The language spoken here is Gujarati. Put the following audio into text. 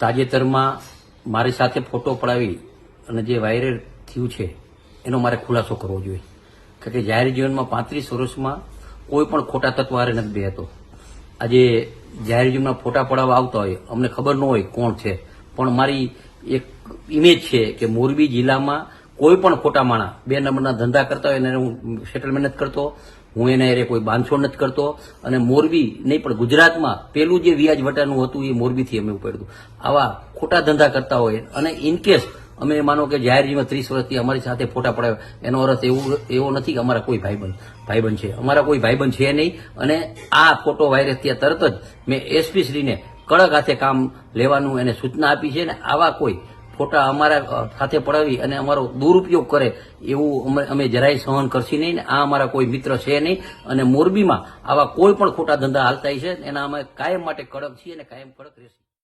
તાજેતરમાં મારી સાથે ફોટો પડાવી અને જે વાયરલ થયું છે, એનો મારે ખુલાસો કરવો જોઈએ. કારણ કે જાહેર જીવનમાં પાંત્રીસ વર્ષમાં કોઈ પણ ખોટા તત્વ હારે નથી બેહતો. આજે જાહેર જીવનમાં ફોટા પડાવવા આવતા હોય, અમને ખબર ન હોય કોણ છે. પણ મારી એક ઇમેજ છે કે મોરબી જિલ્લામાં કોઈ પણ ખોટા માણા બે નંબરના ધંધા કરતા હોય એને હું સેટલમેન્ટ નથી કરતો, હું એને અરે કોઈ બાંધછોડ નથી કરતો, અને મોરબી નહીં, પણ ગુજરાતમાં પેલું જે વ્યાજ વટાનું હતું એ મોરબીથી અમે ઉપાડ્યું આવા ખોટા ધંધા કરતા હોય, અને ઇનકેસ અમે માનો કે જાહેરજીમાં ત્રીસ વર્ષથી અમારી સાથે ફોટા પડાવે, એનો અર્થ એવું, એવો નથી કે અમારા કોઈ ભાઈબંધ ભાઈબંધ છે. અમારા કોઈ ભાઈબંધ છે નહીં, અને આ ફોટો વાયરસ થયા તરત જ મેં એસપી શ્રીને કડક હાથે કામ લેવાનું, એને સૂચના આપી છે, ને આવા કોઈ ફોટા અમારા સાથે પડાવી અને અમારો દુરુપયોગ કરે એવું અમે જરાય સહન કરશી નહીં આ અમારા કોઈ મિત્ર છે નહીં. અને મોરબીમાં આવા કોઈ પણ ખોટા ધંધા હાલતા છે એના અમે કાયમ માટે કડક છીએ અને કાયમ કડક રહેશે.